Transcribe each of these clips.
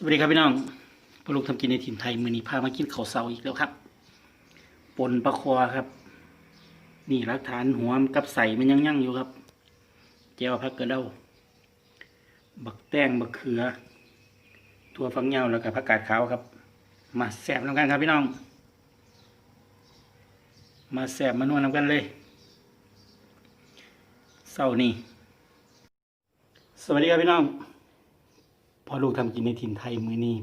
สวัสดีครับพี่น้องพวกลูกทำกินในถิ่นไทย มือนี้พามากินข้าวเสาอีกแล้วครับ ปนปลาคอครับ นี่หลักฐานหัวกับใส่มันยังยั่งอยู่ครับแจวผักกระเด้าบักแตงบักเขือ ตัวฟักเหย้าแล้วก็ผักกาดขาวครับ มาแสบน้ำกันครับพี่น้อง มาแสบมานวดน้ำกันเลยเศร้านี่สวัสดีครับพี่น้อง พอลูกทำกินในถิ่นไทยมือนี้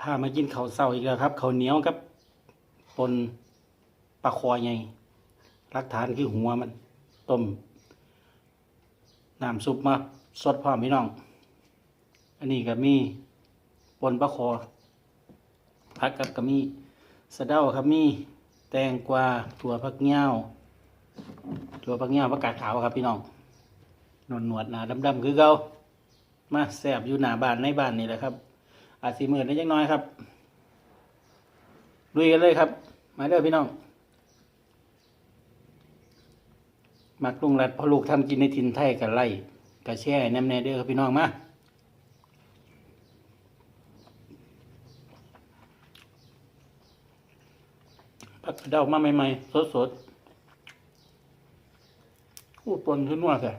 พามากินข้าวเศร้าอีกแล้วครับข้าวเหนียวกับปนปลาคอใหญ่รักฐานคือหัวมันต้มน้ำซุปมาสดพร้อมพี่น้อง อันนี้ก็มีปนปลาคอผักกับก็มีสะเดาครับมีแตงกวาถั่วผักเงี้ยวถั่วผักเงี้ยวผักกาดขาวครับพี่น้องนวลนวดๆหนาดำๆคือเก่า มาแสบอยู่หน้าบ้านในบ้านนี่แหละครับ อาจสีหมืดนิดจักหน้อยครับลุยกันเลยครับ มาเด้อพี่น้องมักลุงรัดพอลูกทำกินในถิ่นไทยกับไล่กับแช่แนมแน่เด้อครับพี่น้องมาผักเดามาใหม่ๆสดๆอู้ปนขึ้นว่าแค่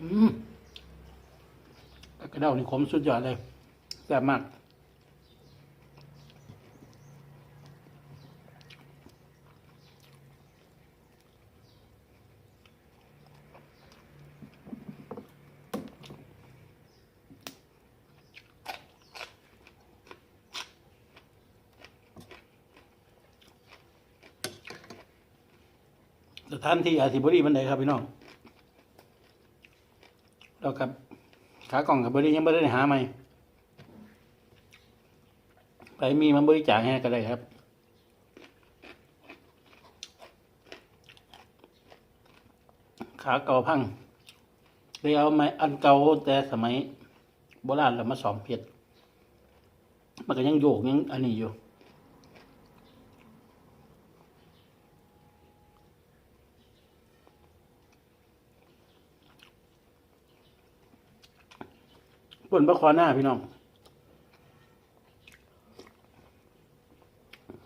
อืมกระเด้านี่ขมสุดยอดเลยแซ่บมากสถานที่อาธิบดีมันใดครับพี่น้อง เรากับขากล่องกับบริยังไม่ได้หาใหม่ไปมีมันบริจาคให้ก็ได้ครับขาเก่าพังเลยเอาไม้อันเก่าแต่สมัยโบราณเรามาสอมเพชรมันก็ยังโยกยังอันนี้อยู่ ปนปลาคอหน้าพี่น้อง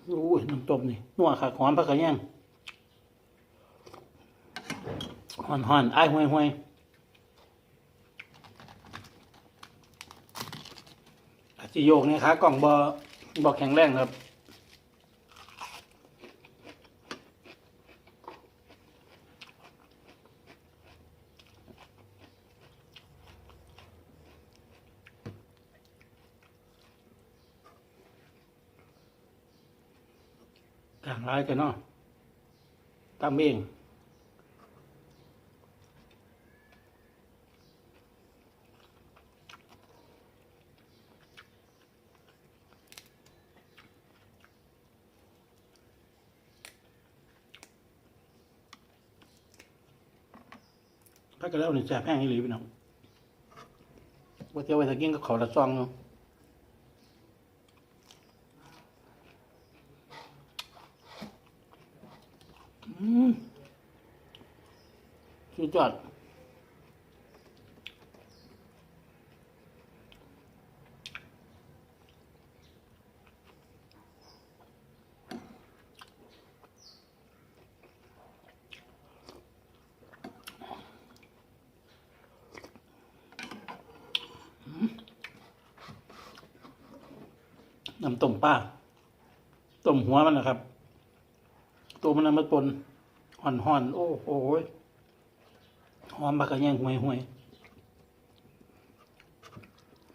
อู้ยน้ำต้มนี่นัวขาหอมผักกระแยงหอนหอนๆอ้ห่วยห่วยอาจจะโยกเนี่ยขากล่องบอบอแข็งแรงครับ ต่างร้ายกันเนาะตามเองถ้าก็แล้วนี่แซ่บแห้งอีหลีพี่น้องว่าเที่ยวไปตะกินก็ขาละซองเนาะ อืมสุด ยอดน้ำต้มป้าต้มหัวมันนะครับ ตัวมันน่ะมันปนห่อนห่อนๆโอ้โห อมบักกระแยงห่วยห่วย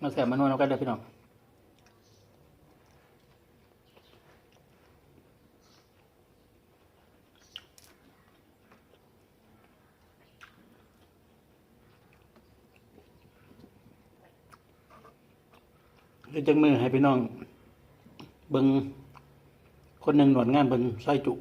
มาแสบมานวลเอากันเด้อพี่น้องเดี๋ยวจังมือให้พี่น้องเบิงคนหนึ่งหนวดงานเบิงไส้จุ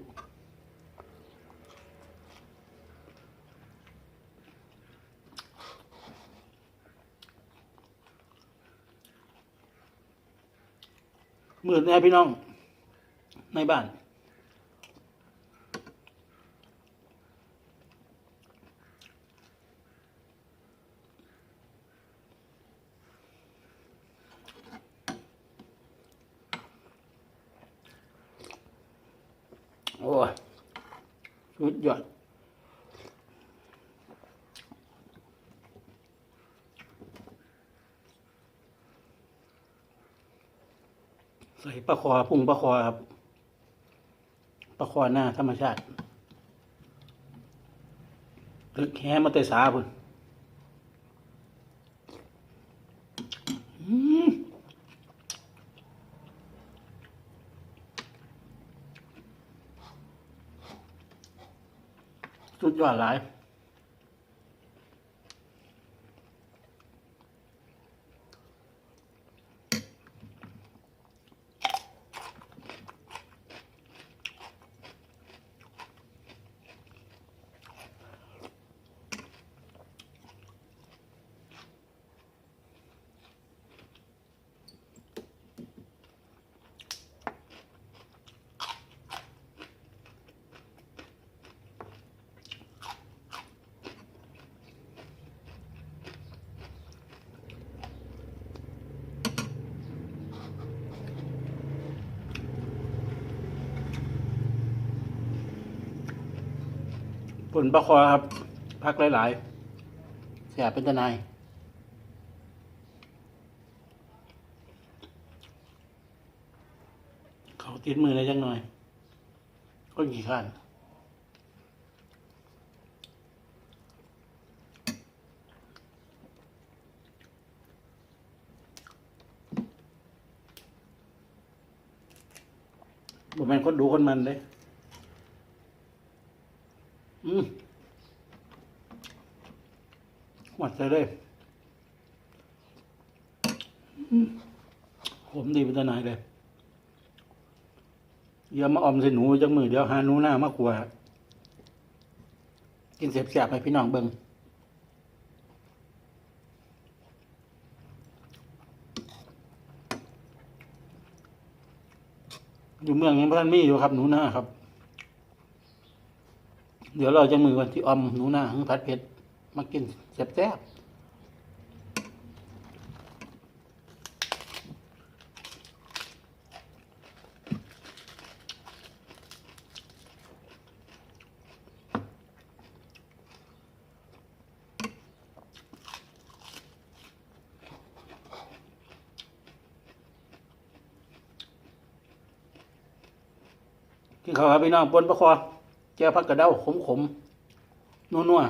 มืดแน่พี่น้อง ในบ้าน โอ้ยสุดยอด ปลาคอพุ่งปลาคอครับปลาคอหน้าธรรมชาติลึกแห้มาแต่สาพุ่นสุดยอดหลาย ผลประคอครับ พักหลายๆแสบเป็นตะนายเขาติดมือเลยจังหน่อยก็กี่ขั้นบ่แม่นคนดูคนมันเลย อืมหวัดใจเลยอืมผมดีเป็นตนายเลยเดี๋ยวมาออมใส่หนูจังมือเดี๋ยวหาหนูหน้ามากกว่า กินเสียบๆให้พี่น้องเบิงอยู่เมืองยังพันมีอยู่ครับ หนูหน้าครับ เดี๋ยวเราจะมือวันที่อมหนูหน้าหังผัดเผ็ด มากินแซ่บๆกินข้าวครับพี่น้องปนประคอ แก้วผักกระเด้าขมขมนัวนัว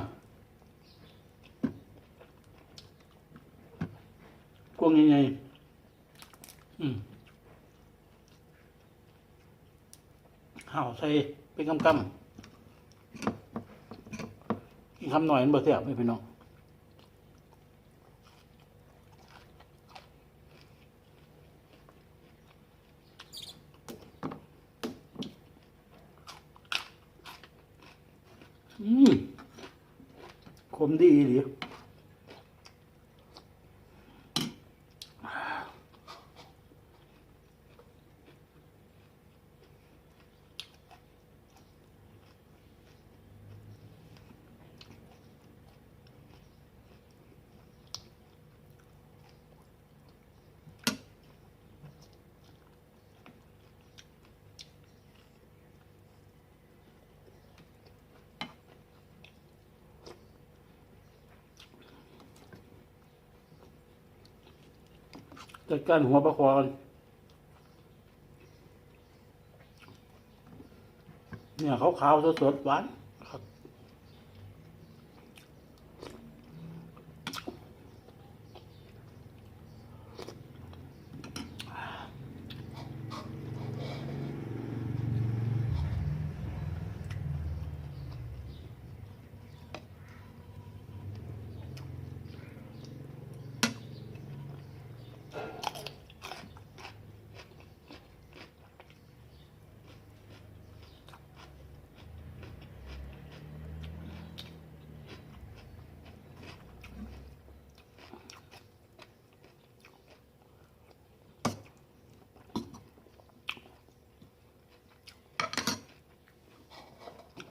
กวงยังไงอืมห่าวใส่เป็นกำกำคำหน่อยมันเบอร์เสียบไปพี่น้องอืม ข จัดการหัวปลาคอนเนี่ยขาวๆสดๆหวาน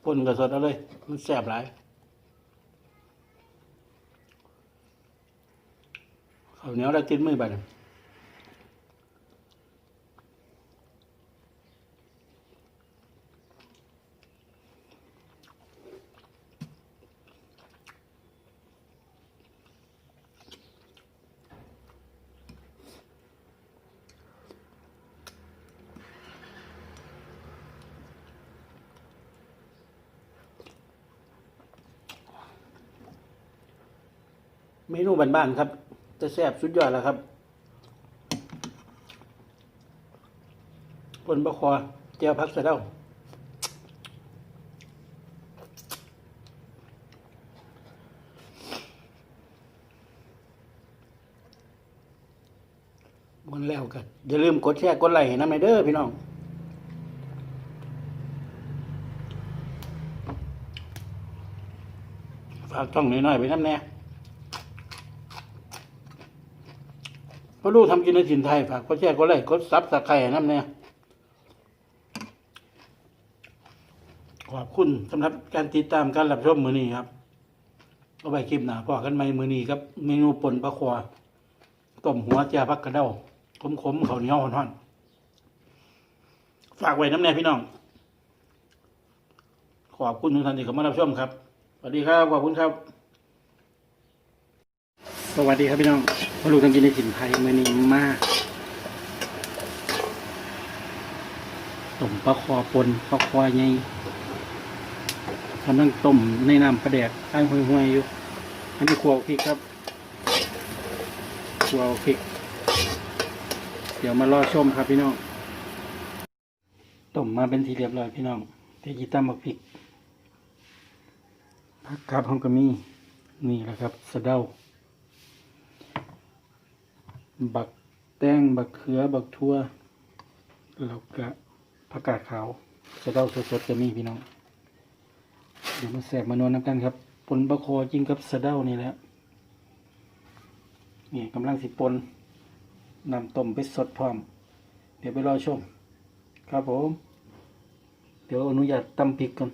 ปนกับสดเอาเลย มันแสบหลายข้าวเหนียวได้ติดมือไปเนี่ย เมนูบ้านๆครับ จะแซ่บสุดยอดแล้วครับปนบะคอเจียวพักสะเดามันแล้วกันอย่าลืมกดแชร์กดไลค์ให้น้ำในเด้อพี่น้องฝากช่องน้อยๆไปน้ำแน่ พ่อลูกทำกินในถิ่นไทยฝากกดแชร์กดไลค์กดซับสไครต์น้ำแน่ขอบคุณสำหรับการติดตามการรับชมมือนี้ครับเอาไปคลิปหนาพอกันไหมมือนี้ครับเมนูป่นปลาควาต้มหัวเจียพักกระเด้าขมๆข้าเหนียวห่อนฝากไว้น้ำแน่พี่น้อง ขอบคุณทุกท่านที่เข้ามารับชมครับสวัสดีครับ ขอบคุณครับ สวัสดีครับพี่น้องพอลูกทำกินในถิ่นไทยมือนี้มากต้มปลาคอปนปลาคอใหญ่กำลังต้มในน้ำปลาแดกตั้งห่วยๆอยู่ อันนี้ขัวพริกครับขัวพริก เดี๋ยวมารอชมครับพี่น้อง ต้มมาเป็นทีเรียบร้อยพี่น้องเทจิตามบักพริกผักครับห้องก็มีนี่แหละครับสะเดา บักแต้งบักเขือบักทั่วแล้วก็ผักกาดขาวสะเดาสดๆจะมีพี่น้อง เดี๋ยวมาแสบมานวลน้ำกันครับปนบะโคอจริงกับสะเดานี่แหละนี่กำลังสิปนนำต้มไปสดพร้อม เดี๋ยวไปรอชม ครับผม เดี๋ยวอนุญาตตำพริกก่อน